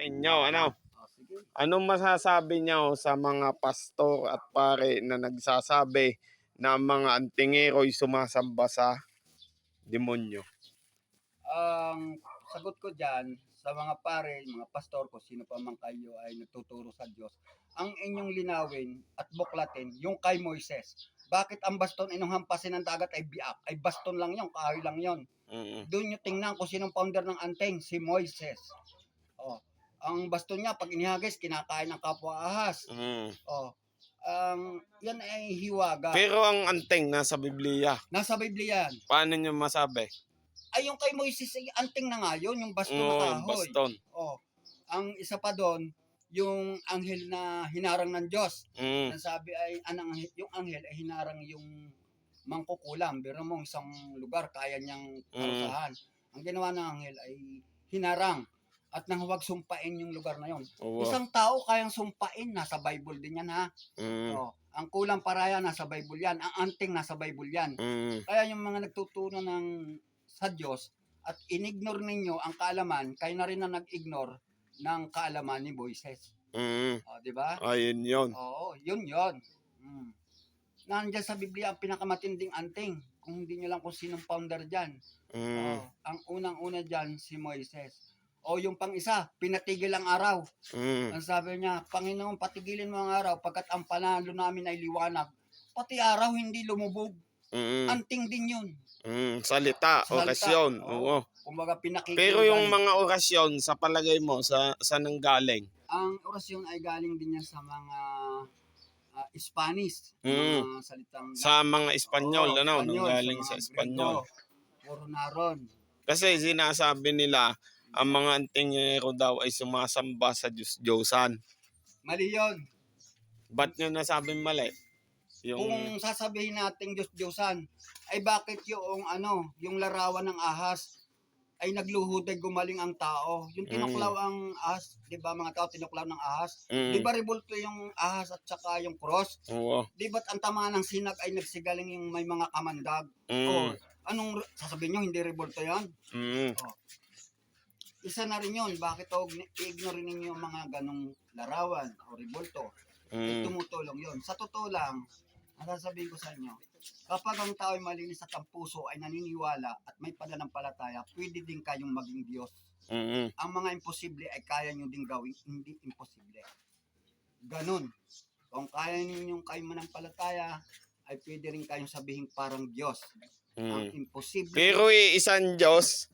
sa inyo. Ano? Oh. Anong masasabi niyo sa mga pastor at pare na nagsasabi na mga antingero'y sumasamba sa demonyo? Ang sagot ko dyan, sa mga pare, mga pastor ko, sino pa man kayo ay nagtuturo sa Diyos, ang inyong linawin at buklatin, yung kay Moises. Bakit ang baston inyong hampasin ng dagat ay biak? Ay baston lang yon, kahoy lang yon. Mm. Doon nyo tingnan kung sinong founder ng anteng, si Moises. Ang baston niya, pag inihagis, kinakain ng kapwa ahas. Mm. Oh, ang yan ay hiwaga. Pero ang anteng nasa Biblia. Nasa Biblia yan. Paano niyo masabi? Ay, yung kay Moises, ay anting na nga yun, yung baston Oo, na kahoy. baston. Oh, ang isa pa doon, yung anghel na hinarang ng Diyos. Mm. Nasabi ay anang yung anghel ay hinarang yung mangkukulam. Pero mo isang lugar kaya niyang parusahan. Ang ginawa ng anghel ay hinarang at nang huwag sumpain yung lugar na yon. Oo. Isang tao kayang sumpain, nasa Bible din yan ha. Mm. Oh, ang kulang paraya nasa Bible yan, ang anting nasa Bible yan. Mm. Kaya yung mga nagtuturo ng sa Diyos at inignore ninyo ang kaalaman, kayo na rin na nag-ignore ng kaalaman ni Moises. Mm. O, di ba? Ayun yun. Oo, yun yun. Mm. Nandiyan sa Biblia ang pinakamatinding anting. Kung hindi nyo lang kung sinong founder dyan. Mm. Oo, ang unang-una dyan, si Moises. O yung pang isa, pinatigil ang araw. Mm. Ang sabi niya, Panginoon, patigilin mo ang araw pagkat ang panalo namin ay liwanag. Pati araw hindi lumubog. Mm. Anting din yun. Mm. Salita, Salita. orasyon. Oo. Oo. Kumbaga pinakikinggan. Pero yung mga orasyon, sa palagay mo, sa, sa nanggaling? ang orasyon ay galing din yan sa mga ah, Spanish. Mm. Mga salitang Sa mga Espanyol, Oo, ano? Espanyol, Nanggaling mga sa Espanyol. Puro naron. Kasi sinasabi nila, ang mga antingero daw ay sumasamba sa Diyos Diyosan. Mali yun. Ba't nyo nasabing mali? Yung, Kung sasabihin natin Diyos Diyosan, ay bakit yung ano, yung larawan ng ahas ay nagluhod ay gumaling ang tao. Yung Mm. tinuklaw ang ahas, 'di ba mga tao tinuklaw ng ahas? Mm. 'Di ba rebulto yung ahas at saka yung cross? Oo. 'Di ba't ang tama ng sinag ay nagsigaling yung may mga kamandag? Mm. Oh, anong sasabihin nyo hindi rebulto 'yan? Mm. Isa na rin 'yon. Bakit o i-ignore ninyo yung mga ganong larawan o rebulto? Eh, Mm. tumutulong 'yon. Sa totoo lang, ang sasabihin ko sa inyo, kapag ang tao ay malinis at ang puso ay naniniwala at may pananampalataya, pwede din kayong maging Diyos. Mm. Ang mga imposible ay kaya nyo din gawin, hindi imposible. Ganon. Kung kaya ninyong kayo manampalataya, ay pwede rin kayong sabihin parang Diyos. Ang Mm. imposible, Pero iisang Diyos,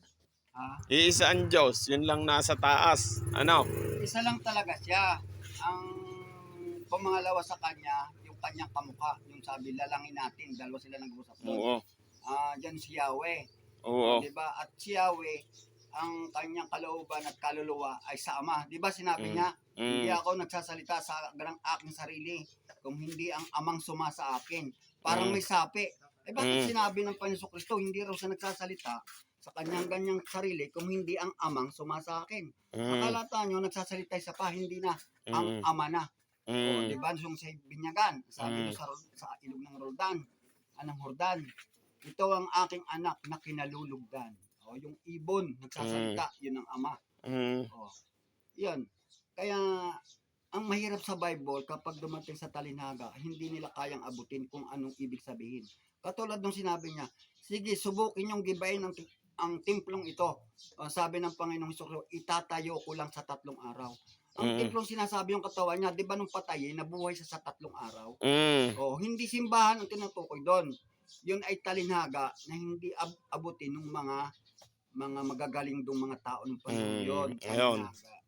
ah, iisang Diyos, yun lang nasa taas. Ano? isa lang talaga siya. Ang pumangalawa sa kanya, yung kanyang kamukha, yung sabi, lalangin natin, dalawa sila nag-usap doon. Oo. Ah, dyan si Yahweh. Oo. Di ba? At si Yahweh, ang kanyang kalooban at kaluluwa ay sa Ama. Di ba sinabi Mm. niya, hindi Mm. ako nagsasalita sa ng aking sarili kung hindi ang amang suma sa akin. Parang Mm. may sapi. Eh bakit Mm. sinabi ng Panginoon Kristo, hindi raw siya nagsasalita sa kanyang ganyang sarili kung hindi ang amang suma sa akin. Mm. Akalata nyo, nagsasalita sa pa, hindi na ang Mm. ama na. O, Mm. di ba, yung sa Binyagan, sabi Mm. mm. sa, sa ilog ng Roldan, anang Hordan, ito ang aking anak na kinalulugdan. O, yung ibon, nagsasalita, yun ang ama. Mm. O, yun. Kaya, ang mahirap sa Bible, kapag dumating sa talinaga, hindi nila kayang abutin kung anong ibig sabihin. Katulad nung sinabi niya, sige, subukin yung gibayin ng ang templong ito. O, sabi ng Panginoong Iso, itatayo ko lang sa tatlong araw. Ang Mm. templong sinasabi yung katawan niya, di ba nung patayin, nabuhay siya sa tatlong araw? Mm. O, hindi simbahan ang tinutukoy doon. Yun ay talinhaga na hindi ab- abutin ng mga mga magagaling dong mga tao ng panahon Mm, yun. ayun.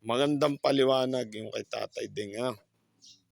Magandang paliwanag yung kay Tatay Ding. Ah.